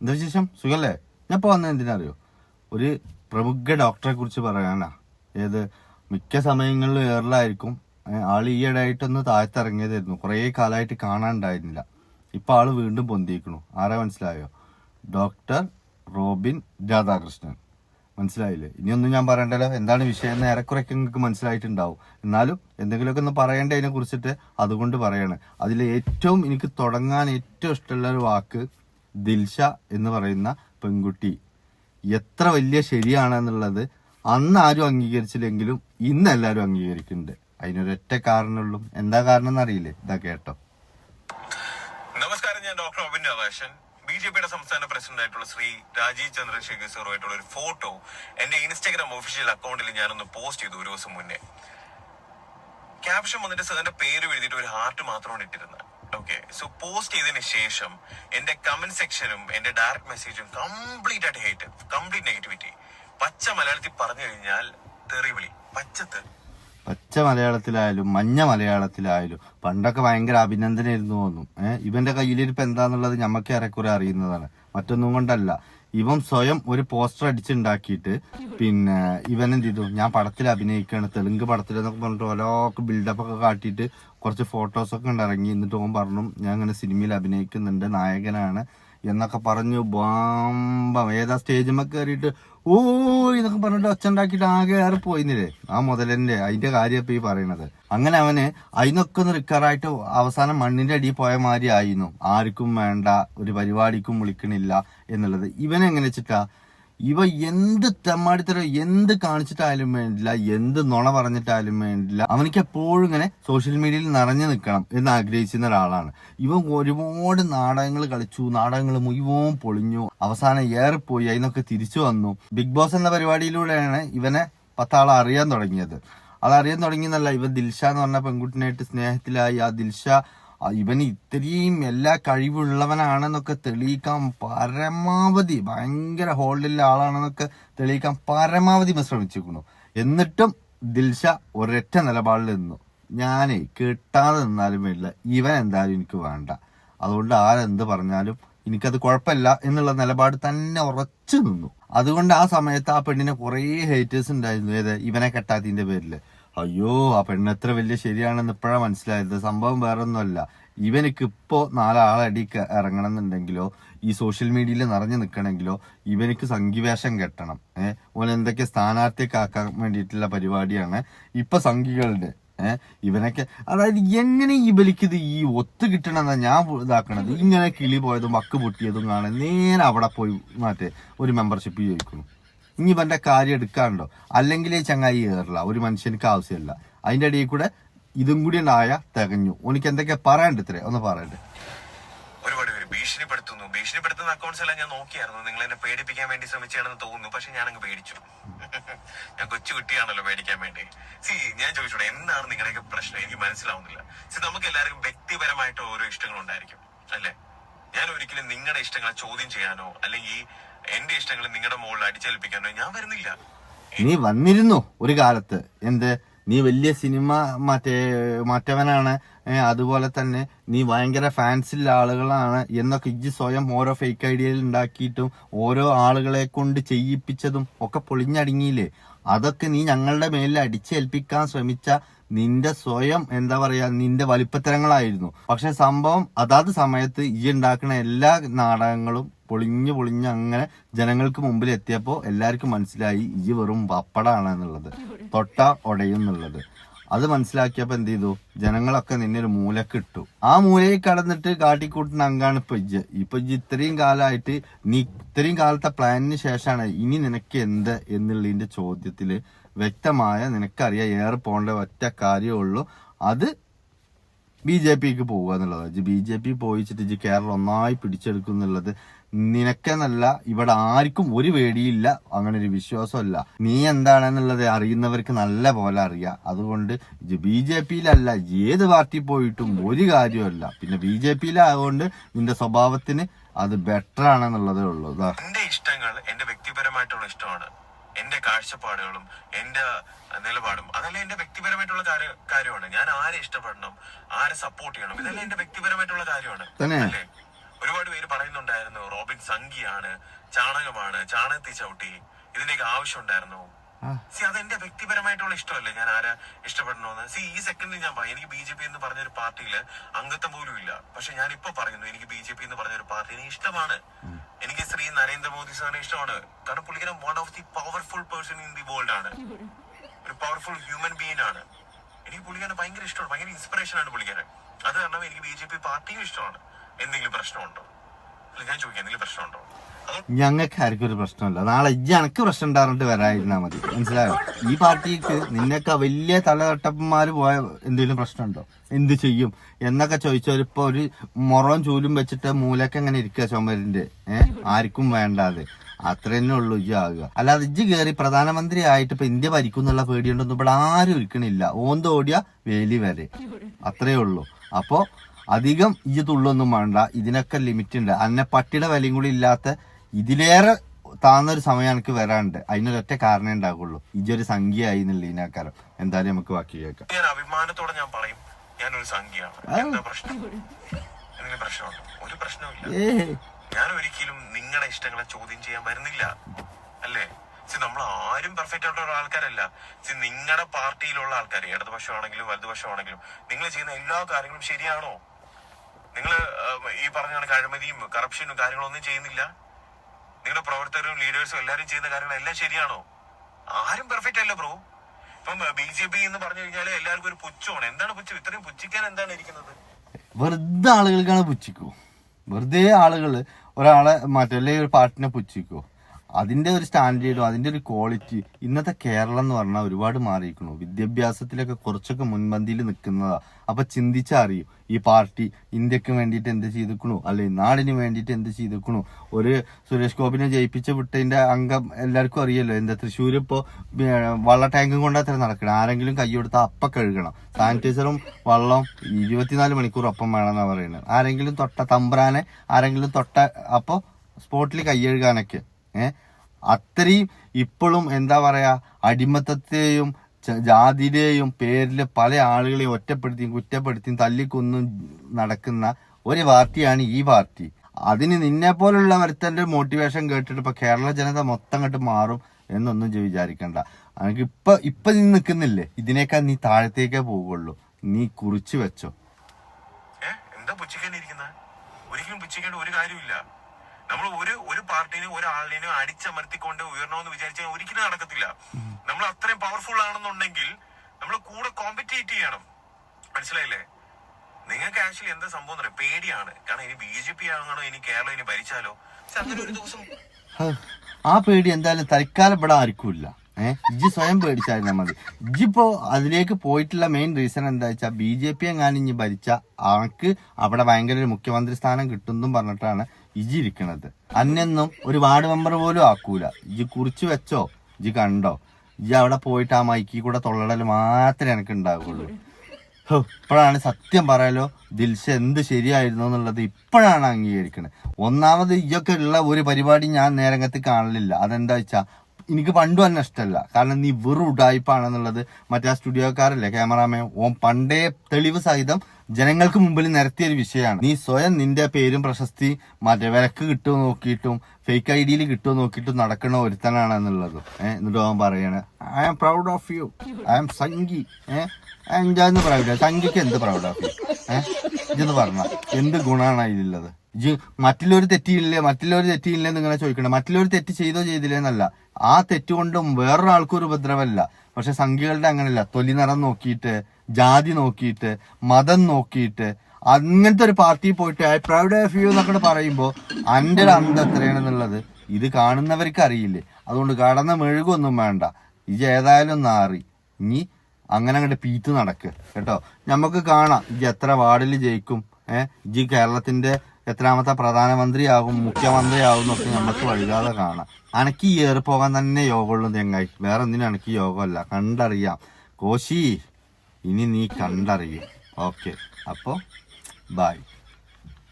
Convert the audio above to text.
എന്താ വിശേഷം? സുഖല്ലേ? ഞാൻ ഇപ്പോൾ വന്നത് എന്തിനറിയോ ഒരു പ്രമുഖ ഡോക്ടറെ കുറിച്ച് പറയാനാ. ഏത് മിക്ക സമയങ്ങളിലും ഏറിലായിരിക്കും. ആൾ ഈയിടെയായിട്ടൊന്ന് താഴ്ത്തിറങ്ങിയതായിരുന്നു. കുറേ കാലമായിട്ട് കാണാണ്ടായിരുന്നില്ല ഇപ്പോൾ ആൾ വീണ്ടും പൊന്തിയിരിക്കണു ആരാ മനസ്സിലായോ? ഡോക്ടർ റോബിൻ രാധാകൃഷ്ണൻ. മനസ്സിലായില്ലേ? ഇനിയൊന്നും ഞാൻ പറയണ്ടല്ലോ. എന്താണ് വിഷയം എന്ന് ഏറെക്കുറയ്ക്ക് നിങ്ങൾക്ക് മനസ്സിലായിട്ടുണ്ടാവും. എന്നാലും എന്തെങ്കിലുമൊക്കെ ഒന്ന് പറയേണ്ടതിനെ കുറിച്ചിട്ട് അതുകൊണ്ട് പറയാണ്. അതിൽ ഏറ്റവും എനിക്ക് തുടങ്ങാൻ ഏറ്റവും ഇഷ്ടമുള്ള ഒരു വാക്ക് ദിൽഷ എന്ന് പറയുന്ന പെൺകുട്ടി. എത്ര വലിയ ശരിയാണെന്നുള്ളത് അന്ന് ആരും അംഗീകരിച്ചില്ലെങ്കിലും ഇന്ന് എല്ലാവരും അംഗീകരിക്കുന്നുണ്ട്. അതിനൊരൊറ്റ കാരണമുള്ളൂ. എന്താ കാരണം എന്നറിയില്ലേ? ഇതാ കേട്ടോ. നമസ്കാരം ഞാൻ doctor Robin Radhakrishnan B J പിയുടെ സംസ്ഥാന പ്രസിഡന്റ് ആയിട്ടുള്ള ശ്രീ രാജീവ് ചന്ദ്രശേഖർ സാറുമായിട്ടുള്ള ഒരു ഫോട്ടോ എന്റെ ഇൻസ്റ്റാഗ്രാം ഒഫീഷ്യൽ അക്കൗണ്ടിൽ ഞാനൊന്ന് പോസ്റ്റ് ചെയ്തു ഒരു ദിവസം മുന്നേ. ക്യാപ്ഷൻ വന്നിട്ട് സാറിന്റെ പേര് എഴുതിയിട്ട് ഒരു ഹാർട്ട് മാത്രമാണ് ഇട്ടിരുന്നത്. ഓക്കെ സോ പോസ്റ്റ് ചെയ്തതിന് ശേഷം എന്റെ കമന്റ് സെക്ഷനും എന്റെ ഡയറക്ട് മെസ്സേജും കംപ്ലീറ്റ് ആയിട്ട് ഹേറ്റ് കംപ്ലീറ്റ് നെഗറ്റിവിറ്റി പച്ച മലയാളത്തിൽ പറഞ്ഞു കഴിഞ്ഞാൽ തെറിവിളി പച്ചത്ത് പച്ച മലയാളത്തിലായാലും മഞ്ഞ മലയാളത്തിലായാലും പണ്ടൊക്കെ ഭയങ്കര അഭിനന്ദനായിരുന്നു തോന്നും ഏഹ് ഇവന്റെ കയ്യിലിരിപ്പ് എന്താന്നുള്ളത് ഞമ്മക്ക് ഏറെക്കുറെ അറിയുന്നതാണ്. മറ്റൊന്നും കൊണ്ടല്ല. ഇവൻ സ്വയം ഒരു പോസ്റ്റർ അടിച്ചുണ്ടാക്കിയിട്ട് പിന്നെ ഇവൻ എന്ത് ചെയ്തു? ഞാൻ പടത്തിൽ അഭിനയിക്കാണ് തെലുങ്ക് പടത്തിൽ എന്നൊക്കെ പറഞ്ഞിട്ട് ഓരോക്കെ ബിൽഡപ്പ് ഒക്കെ കാട്ടിയിട്ട് കുറച്ച് ഫോട്ടോസ് ഒക്കെ ഇറങ്ങി. എന്നിട്ട് ഓൻ പറഞ്ഞു ഞാൻ അങ്ങനെ സിനിമയിൽ അഭിനയിക്കുന്നുണ്ട് നായകനാണ്. എന്നൊക്കെ പറഞ്ഞു ബാമ്പം ഏതാ സ്റ്റേജിമ്മ കയറിയിട്ട് ഓ എന്നൊക്കെ പറഞ്ഞിട്ട് ഒച്ചുണ്ടാക്കിയിട്ട് ആകെ ഏറെ പോയിന്നില്ലേ? ആ മുതലന്റെ അതിന്റെ കാര്യം ഇപ്പൊ ഈ പറയണത്. അങ്ങനെ അവന് അതിനൊക്കെ ഒന്ന് റിക്കറായിട്ട് അവസാനം മണ്ണിന്റെ അടിയിൽ പോയ മാതിരി ആയിരുന്നു. ആർക്കും വേണ്ട ഒരു പരിപാടിക്കും വിളിക്കണില്ല എന്നുള്ളത്. ഇവനെങ്ങനെ വെച്ചിട്ടാ ഇവ എന്ത് തെമ്മാടിത്തരം എന്ത് കാണിച്ചിട്ടായാലും വേണ്ടില്ല എന്ത് നുണ പറഞ്ഞിട്ടായാലും വേണ്ടില്ല. അവനിക്ക് എപ്പോഴും ഇങ്ങനെ സോഷ്യൽ മീഡിയയിൽ നിറഞ്ഞു നിൽക്കണം എന്ന് ആഗ്രഹിച്ചിരുന്ന ഒരാളാണ്. ഇവൻ ഒരുപാട് നാടകങ്ങൾ കളിച്ചു നാടകങ്ങൾ മുഴുവൻ പൊളിഞ്ഞു അവസാനം ഏറിപ്പോയി അതിനൊക്കെ തിരിച്ചു വന്നു. ബിഗ് ബോസ് എന്ന പരിപാടിയിലൂടെയാണ് ഇവനെ പത്താളെ അറിയാൻ തുടങ്ങിയത്. അത് അറിയാൻ തുടങ്ങിയെന്നല്ല ഇവൻ ദിൽഷ എന്ന് പറഞ്ഞ പെൺകുട്ടിനായിട്ട് സ്നേഹത്തിലായി. ആ ദിൽഷ ആ ഇവന് ഇത്രയും എല്ലാ കഴിവുള്ളവനാണെന്നൊക്കെ തെളിയിക്കാൻ പരമാവധി ഭയങ്കര ഹോൾഡിലെ ആളാണെന്നൊക്കെ തെളിയിക്കാൻ പരമാവധി ഇവൻ ശ്രമിച്ചിരിക്കുന്നു. എന്നിട്ടും ദിൽഷ ഒരൊറ്റ നിലപാടിൽ നിന്നു. ഞാനേ കിട്ടാതെ നിന്നാലും വേണ്ടില്ല ഇവൻ എന്തായാലും എനിക്ക് വേണ്ട. അതുകൊണ്ട് ആരെന്ത് പറഞ്ഞാലും എനിക്കത് കുഴപ്പമില്ല എന്നുള്ള നിലപാട് തന്നെ ഉറച്ചു നിന്നു. അതുകൊണ്ട് ആ സമയത്ത് ആ പെണ്ണിനെ കുറേ ഹേറ്റേഴ്സ് ഉണ്ടായിരുന്നു. ഏത്? ഇവനെ കെട്ടാത്തതിന്റെ പേരിൽ. അയ്യോ ആ പെണ്ണ് എത്ര വലിയ ശരിയാണെന്ന് ഇപ്പോഴാ മനസ്സിലായത്. സംഭവം വേറെ ഒന്നുമല്ല ഇവനിക്ക് ഇപ്പോ നാലാളടി ഇറങ്ങണം എന്നുണ്ടെങ്കിലോ ഈ സോഷ്യൽ മീഡിയയിൽ നിറഞ്ഞു നിൽക്കണമെങ്കിലോ ഇവനക്ക് സംഘിവേഷം കെട്ടണം. ഏഹ് ഓൻ എന്തൊക്കെ സ്ഥാനാർത്ഥിയൊക്കെ ആക്കാൻ വേണ്ടിയിട്ടുള്ള പരിപാടിയാണ് ഇപ്പൊ സംഘികളുടെ. ഏഹ് ഇവനൊക്കെ അതായത് എങ്ങനെ ഈ ഇവലിക്ക് ഈ ഒത്തു കിട്ടണമെന്നാ ഞാൻ ഇതാക്കണത്? ഇങ്ങനെ കിളി പോയതും വക്ക് പൊട്ടിയതും കാണാൻ നേരെ അവിടെ പോയി മറ്റേ. ഒരു മെമ്പർഷിപ്പ് ചോദിക്കുന്നു. ഇനി ഇവന്റെ കാര്യം എടുക്കാണ്ടോ അല്ലെങ്കിൽ ചങ്ങായി കയറില്ല ഒരു മനുഷ്യനിക്ക് ആവശ്യമില്ല. അതിന്റെ ഇടയിൽ കൂടെ ഇതും കൂടി ഉണ്ടായ തികഞ്ഞു. എനിക്ക് എന്തൊക്കെയാ പറയണ്ട ഇത്രേ? ഒന്ന് പറയണ്ടേ ഒരുപാട് പേര് ഭീഷണിപ്പെടുത്തുന്നു. ഭീഷണിപ്പെടുത്തുന്ന അക്കൗണ്ട്സ് എല്ലാം ഞാൻ നോക്കിയായിരുന്നു. നിങ്ങൾ എന്നെ പേടിപ്പിക്കാൻ വേണ്ടി ശ്രമിച്ചാണെന്ന് തോന്നുന്നു. പക്ഷെ ഞാൻ അങ്ങ് പേടിച്ചു. ഞാൻ കൊച്ചു കുട്ടിയാണല്ലോ പേടിക്കാൻ വേണ്ടി. സി ഞാൻ ചോദിച്ചോട്ടെ എന്താണ് നിങ്ങളുടെയൊക്കെ പ്രശ്നം? എനിക്ക് മനസ്സിലാവുന്നില്ല. സി നമുക്ക് എല്ലാവർക്കും വ്യക്തിപരമായിട്ട് ഓരോ ഇഷ്ടങ്ങൾ ഉണ്ടായിരിക്കും അല്ലേ? ഞാൻ ഒരിക്കലും നിങ്ങളുടെ ഇഷ്ടങ്ങളെ ചോദ്യം ചെയ്യാനോ അല്ലെങ്കിൽ എന്റെ ഇഷ്ടങ്ങൾ നിങ്ങളുടെ മുകളിൽ അടിച്ചേൽപ്പിക്കാനോ ഞാൻ വരുന്നില്ല. നീ വന്നിരുന്നു ഒരു കാലത്ത്. എന്ത്? നീ വലിയ സിനിമ മറ്റേ മറ്റവനാണ്. അതുപോലെ തന്നെ നീ ഭയങ്കര ഫാൻസിലുള്ള ആളുകളാണ് എന്നൊക്കെ ഇജ്ജ് സ്വയം ഓരോ ഫേക്ക് ഐഡിയയിൽ ഉണ്ടാക്കിയിട്ടും ഓരോ ആളുകളെ കൊണ്ട് ചെയ്യിപ്പിച്ചതും ഒക്കെ പൊളിഞ്ഞടങ്ങിയില്ലേ? അതൊക്കെ നീ ഞങ്ങളുടെ മേലിൽ അടിച്ചേൽപ്പിക്കാൻ ശ്രമിച്ച നിന്റെ സ്വയം എന്താ പറയാ നിന്റെ വലിപ്പത്തരങ്ങളായിരുന്നു. പക്ഷെ സംഭവം അതാത് സമയത്ത് ഈ ഉണ്ടാക്കുന്ന എല്ലാ നാടകങ്ങളും പൊളിഞ്ഞു പൊളിഞ്ഞ് അങ്ങനെ ജനങ്ങൾക്ക് മുമ്പിൽ എത്തിയപ്പോൾ എല്ലാവർക്കും മനസ്സിലായി ഈ വെറും പപ്പടാണ് എന്നുള്ളത് തൊട്ട ഒടയും എന്നുള്ളത് അത് മനസ്സിലാക്കിയപ്പോ എന്ത് ചെയ്തു? ജനങ്ങളൊക്കെ നിന്നെ ഒരു മൂലക്ക് ഇട്ടു ആ മൂലയിൽ കടന്നിട്ട് കാട്ടിക്കൂട്ടുന്ന അങ്കാണ് ഇപ്പൊ ഇജ്ജ്. ഇപ്പൊ ഇജ്ജ് ഇത്രയും കാലമായിട്ട് നീ ഇത്രയും കാലത്തെ പ്ലാനിന് ശേഷമാണ് ഇനി നിനക്ക് എന്ത് എന്നുള്ളതിന്റെ ചോദ്യത്തിൽ വ്യക്തമായ നിനക്കറിയാം ഏറെ പോകേണ്ട ഒറ്റ കാര്യമുള്ളൂ അത് ബി ജെ പിക്ക് പോവുക എന്നുള്ളത് ബി ജെ പി പോയിച്ചിട്ട് ഇജ്ജ് കേരളം ഒന്നായി പിടിച്ചെടുക്കും എന്നുള്ളത് നിനക്കെന്നല്ല ഇവിടെ ആർക്കും ഒരു പേടിയില്ല അങ്ങനെ ഒരു വിശ്വാസമല്ല നീ എന്താണെന്നുള്ളത് അറിയുന്നവർക്ക് നല്ല പോലെ അറിയാം. അതുകൊണ്ട് ബി ജെ പിയിലല്ല ഏത് പാർട്ടി പോയിട്ടും ഒരു കാര്യമല്ല പിന്നെ ബി ജെ പിയിലായതുകൊണ്ട് നിന്റെ സ്വഭാവത്തിന് അത് ബെറ്റർ ആണെന്നുള്ളതേ ഉള്ളൂ എന്റെ ഇഷ്ടങ്ങൾ എന്റെ വ്യക്തിപരമായിട്ടുള്ള ഇഷ്ടമാണ്. എന്റെ കാഴ്ചപ്പാടുകളും എന്റെ നിലപാടും അതെല്ലാം എന്റെ വ്യക്തിപരമായിട്ടുള്ള കാര്യ- കാര്യമാണ്. ഞാൻ ആരെ ഇഷ്ടപ്പെടണം ആരെ സപ്പോർട്ട് ചെയ്യണം ഇതെല്ലാം എന്റെ വ്യക്തിപരമായിട്ടുള്ള കാര്യമാണ്? അല്ലേ? ഒരുപാട് പേര് പറയുന്നുണ്ടായിരുന്നു റോബിൻ സംഖിയാണ് ചാണകമാണ് ചാണകത്തി ചവിട്ടി ഇതിന്റെയൊക്കെ ആവശ്യം ഉണ്ടായിരുന്നു സി അത് എന്റെ വ്യക്തിപരമായിട്ടുള്ള ഇഷ്ടമല്ലേ? ഞാൻ ആരാ ഇഷ്ടപ്പെടണമെന്ന് സി ഈ സെക്കൻഡിൽ ഞാൻ പറയും എനിക്ക് ബി ജെ പി എന്ന് പറഞ്ഞൊരു പാർട്ടിയിൽ അംഗത്വം പോലും ഇല്ല. പക്ഷെ ഞാൻ ഇപ്പൊ പറയുന്നു എനിക്ക് ബി ജെ പി എന്ന് പറഞ്ഞൊരു പാർട്ടി എനിക്ക് ഇഷ്ടമാണ്. എനിക്ക് ശ്രീ നരേന്ദ്രമോദി സാറിനെ ഇഷ്ടമാണ്. കാരണം പുള്ളിക്കാരൻ one of the powerful person in the world ആണ്. ഒരു പവർഫുൾ ഹ്യൂമൻ ബീങ് ആണ്. എനിക്ക് പുള്ളിക്കാരൻ ഭയങ്കര ഇഷ്ടമാണ്. ഭയങ്കര ഇൻസ്പിറേഷൻ ആണ് പുള്ളിക്കാരൻ. അത് കാരണം എനിക്ക് ബി ജെ പി പാർട്ടിയും ഇഷ്ടമാണ്. എന്തെങ്കിലും പ്രശ്നമുണ്ടോ? അല്ലെങ്കിൽ ഞാൻ ചോദിക്കാം എന്തെങ്കിലും പ്രശ്നമുണ്ടോ? ഞങ്ങൾക്ക് ആർക്കും ഒരു പ്രശ്നമില്ല. നാളെ ഇജ്ജ് എനിക്ക് പ്രശ്നം ഉണ്ടാറിട്ട് വരാതിരുന്നാൽ മതി. മനസ്സിലായോ? ഈ പാർട്ടിക്ക് നിന്നൊക്കെ വലിയ തലതട്ടപ്പന്മാർ പോയ എന്തെങ്കിലും പ്രശ്നമുണ്ടോ? എന്ത് ചെയ്യും? എന്നൊക്കെ ചോദിച്ചവരിപ്പോ ഒരു മുറവും ചൂലും വെച്ചിട്ട് മൂലൊക്കെ എങ്ങനെ ഇരിക്കുക ചുമരിന്റെ. ഏഹ് ആർക്കും വേണ്ടാതെ. അത്ര തന്നെ ഉള്ളൂ ഇജ്ജ് ആകുക. അല്ലാതെ ഇജ്ജ് കയറി പ്രധാനമന്ത്രി ആയിട്ട് ഇപ്പൊ ഇന്ത്യ ഭരിക്കും എന്നുള്ള പേടിയുണ്ടൊന്നും ഇവിടെ ആരും ഇരിക്കണില്ല. ഓന്തോടിയ വേലി വരെ. അത്രേ ഉള്ളൂ. അപ്പോ അധികം ഇജ്ജ് തുള്ളൊന്നും വേണ്ട. ഇതിനൊക്കെ ലിമിറ്റ് ഉണ്ട് അന്നെ പട്ടിയുടെ വിലയും കൂടി ഇല്ലാത്ത ഇതിലേറെ താന്നൊരു സമയം എനിക്ക് വരാണ്ട് അതിനൊരൊറ്റ കാരണമേ ഉണ്ടാകുള്ളൂ ഇജൊരു സംഖ്യയായി എന്നുള്ള ഇതിനേക്കാരം എന്തായാലും നമുക്ക് ബാക്കി കേൾക്കാം. ഞാൻ അഭിമാനത്തോടെ ഞാൻ പറയും ഞാനൊരു സംഖ്യയാണ്. എന്താ പ്രശ്നം? എന്തെങ്കിലും പ്രശ്നമുണ്ടോ? ഒരു പ്രശ്നവുമില്ല. ഞാൻ ഒരിക്കലും നിങ്ങളുടെ ഇഷ്ടങ്ങളെ ചോദ്യം ചെയ്യാൻ വരുന്നില്ല. അല്ലേ? സി നമ്മൾ ആരും പെർഫെക്റ്റ് ആയിട്ടുള്ള ആൾക്കാരല്ല സി നിങ്ങളുടെ പാർട്ടിയിലുള്ള ആൾക്കാർ ഇടതുപക്ഷമാണെങ്കിലും വലതുപക്ഷമാണെങ്കിലും നിങ്ങൾ ചെയ്യുന്ന എല്ലാ കാര്യങ്ങളും ശരിയാണോ? നിങ്ങൾ ഈ പറഞ്ഞ കണക്ക് അഴിമതിയും കറപ്ഷനും കാര്യങ്ങളൊന്നും ചെയ്യുന്നില്ല. നിങ്ങളുടെ പ്രവർത്തകരും ലീഡേഴ്സും എല്ലാവരും ചെയ്യുന്ന കാര്യങ്ങളെല്ലാം ശരിയാണോ? ആരും പെർഫെക്റ്റ് അല്ല ബ്രോ ഇപ്പം ബി ജെ പി എന്ന് പറഞ്ഞു കഴിഞ്ഞാൽ എല്ലാവർക്കും ഒരു പുച്ഛമാണ്. എന്താണ് പുച്ഛം? ഇത്രയും പുച്ഛിക്കാൻ എന്താണ് ഇരിക്കുന്നത്? വെറുതെ ആളുകൾക്കാണ് പുച്ഛിക്കൂ. വെറുതെ ആളുകൾ ഒരാളെ മറ്റല്ലേ ഒരു പാട്ടിനെ പുച്ഛിക്കൂ. അതിന്റെ ഒരു സ്റ്റാൻഡേർഡും അതിന്റെ ഒരു ക്വാളിറ്റി ഇന്നത്തെ കേരളം എന്ന് പറഞ്ഞാൽ ഒരുപാട് മാറിയിരിക്കുന്നു. വിദ്യാഭ്യാസത്തിലൊക്കെ കുറച്ചൊക്കെ മുൻപന്തിയിൽ നിൽക്കുന്നതാ. അപ്പൊ ചിന്തിച്ചറിയും ഈ പാർട്ടി ഇന്ത്യയ്ക്ക് വേണ്ടിയിട്ട് എന്ത് ചെയ്തിക്കണു അല്ലെ നാടിന് വേണ്ടിയിട്ട് എന്ത് ചെയ്തിക്കണു ഒരു സുരേഷ് ഗോപിനെ ജയിപ്പിച്ച് വിട്ടതിന്റെ അംഗം എല്ലാവർക്കും അറിയല്ലോ എന്താ തൃശ്ശൂർ ഇപ്പോ വള്ള ടാങ്കും കൊണ്ട് അത്ര നടക്കണം. ആരെങ്കിലും കൈ കൊടുത്താൽ അപ്പ കഴുകണം. സാനിറ്റൈസറും വെള്ളം ഇരുപത്തിനാല് മണിക്കൂർ ഒപ്പം വേണമെന്നാ പറയുന്നത്. ആരെങ്കിലും തൊട്ട തമ്പ്രാനെ ആരെങ്കിലും തൊട്ട അപ്പോ സ്പോട്ടിൽ കൈ കഴുകാനൊക്കെ. ഏഹ് അത്രയും ഇപ്പോഴും എന്താ പറയാ അടിമത്തത്തെയും ജാതിയുടെയും പേരിൽ പല ആളുകളെയും ഒറ്റപ്പെടുത്തിയും കുറ്റപ്പെടുത്തിയും തല്ലിക്കൊന്നും നടക്കുന്ന ഒരു പാർട്ടിയാണ് ഈ പാർട്ടി. അതിന് നിന്നെ പോലുള്ള ഒരുത്തന്റെ മോട്ടിവേഷൻ കേട്ടിട്ട് ഇപ്പൊ കേരള ജനത മൊത്തം കണ്ട് മാറും എന്നൊന്നും വിചാരിക്കണ്ട. എനിക്ക് ഇപ്പൊ ഇപ്പൊ നീ നിൽക്കുന്നില്ലേ ഇതിനേക്കാൾ നീ താഴത്തേക്കേ പോവുള്ളൂ നീ കുറിച്ചു വെച്ചോ. എന്താ പുച്ഛിക്കാനിരിക്കുന്ന? ഒരിക്കലും പുച്ഛിക്കേണ്ട ഒരു കാര്യമില്ല നമ്മൾ ഒരു ഒരു പാർട്ടിനും ഒരാളിനെയും അടിച്ചമർത്തിക്കൊണ്ട് ഉയരണമെന്ന് വിചാരിച്ചാൽ ഒരിക്കലും നടക്കത്തില്ല. നമ്മൾ അത്രയും പവർഫുൾ ആണെന്നുണ്ടെങ്കിൽ നമ്മൾ കൂടെ കോമ്പറ്റേറ്റ് ചെയ്യണം. മനസ്സിലായില്ലേ? നിങ്ങൾക്ക് ആക്ച്വലി എന്താ സംഭവം എന്ന് പറയാം പേടിയാണ്. കാരണം ഇനി ബി ജെ പി ആകണോ? ഇനി കേരളം ഇനി ഭരിച്ചാലോ? പക്ഷെ അങ്ങനെ ഒരു ദിവസം ആ പേടി എന്തായാലും തൽക്കാലം ഇവിടെ ആർക്കും ഇല്ല. ഏഹ് ഇജ്ജ് സ്വയം പേടിച്ചായിരുന്നു മതി. ഇജ്ജിപ്പോ അതിലേക്ക് പോയിട്ടുള്ള മെയിൻ റീസൺ എന്താ വെച്ചാൽ ബി ജെ പി എങ്ങാനും ഇനി ഭരിച്ച ആൾക്ക് അവിടെ ഭയങ്കര ഒരു മുഖ്യമന്ത്രി സ്ഥാനം കിട്ടുന്നും പറഞ്ഞിട്ടാണ് ഇജി ഇരിക്കണത് അന്നൊന്നും ഒരു വാർഡ് മെമ്പർ പോലും ആക്കൂല. ഇജി കുറിച്ച് വെച്ചോ? ഇജി കണ്ടോ? ഇജി അവിടെ പോയിട്ട് ആ മൈക്കിൽ കൂടെ തൊള്ളടൽ മാത്രമേ എനിക്ക് ഉണ്ടാവുള്ളൂ. ഇപ്പോഴാണ് സത്യം പറയാലോ ദിൽഷ എന്ത് ശരിയായിരുന്നു എന്നുള്ളത് ഇപ്പോഴാണ് അംഗീകരിക്കുന്നത് ഒന്നാമത് ഇയൊക്കെ ഉള്ള ഒരു പരിപാടി ഞാൻ നേരങ്ങത്ത് കാണലില്ല. അതെന്താ വെച്ചാ എനിക്ക് പണ്ടും തന്നെ ഇഷ്ടമല്ല കാരണം നീ വെറും ഉടായ്പാണെന്നുള്ളത് മറ്റേ ആ സ്റ്റുഡിയോക്കാരല്ലേ ക്യാമറാമാൻ. ഓം പണ്ടേ തെളിവ് സഹിതം ജനങ്ങൾക്ക് മുമ്പിൽ നിരത്തിയ ഒരു വിഷയമാണ്. നീ സ്വയം നിന്റെ പേരും പ്രശസ്തി മറ്റേ വിലക്ക് കിട്ടുമോ നോക്കിയിട്ടും ഫേക്ക് ഐ ഡിയിൽ കിട്ടുമോ നോക്കിയിട്ടും നടക്കണ ഒരുത്തനാണ് എന്നുള്ളത്. ഏഹ് എന്നിട്ട് അവൻ പറയാണ് I am proud of you I am Sanghi uh proud സംഗിക്ക് എന്ത് പ്രൗഡ് ഓഫ് യു ഏഹ് പറഞ്ഞ. എന്ത് ഗുണമാണ് അതിലുള്ളത്? ഇജ് മറ്റുള്ളവർ തെറ്റിയില്ലേ? മറ്റുള്ളവർ തെറ്റിയില്ലേ നിങ്ങളെ ചോദിക്കണം മറ്റുള്ളവർ തെറ്റ് ചെയ്തോ ചെയ്തില്ലേ എന്നല്ല ആ തെറ്റുകൊണ്ടും വേറൊരാൾക്കും ഒരു ഉപദ്രവമല്ല പക്ഷെ സംഖ്യകളുടെ അങ്ങനെയല്ല തൊലി നിറം നോക്കിയിട്ട് ജാതി നോക്കിയിട്ട് മതം നോക്കിയിട്ട് അങ്ങനത്തെ ഒരു പാർട്ടി പോയിട്ട് ഐ പ്രൗഡ് ഓഫ് യു എന്നൊക്കെ പറയുമ്പോൾ അന്റെ ഒരു അന്ത എത്രയാണെന്നുള്ളത് ഇത് കാണുന്നവർക്ക് അറിയില്ലേ? അതുകൊണ്ട് കടന്ന മെഴുകൊന്നും വേണ്ട. ഇജ് ഏതായാലും നാറി ഇനി അങ്ങനെ അങ്ങോട്ട് പീത്ത് നടക്ക്. കേട്ടോ? നമുക്ക് കാണാം. ഇജ് എത്ര വാർഡിൽ ജയിക്കും. ഏഹ് ഇജ് കേരളത്തിന്റെ എത്രാമത്തെ പ്രധാനമന്ത്രിയാകും മുഖ്യമന്ത്രിയാകും എന്നൊക്കെ നമുക്ക് വഴുകാതെ കാണാം. അനക്ക് ഏറി പോകാൻ തന്നെ യോഗമുള്ളൂ തെങ്ങായി. വേറെ എന്തിനാണ് അനക്ക് യോഗമല്ല. കണ്ടറിയാം. കോശി. ഇനി നീ കണ്ടറിയും. ഓക്കെ. അപ്പോൾ ബൈ.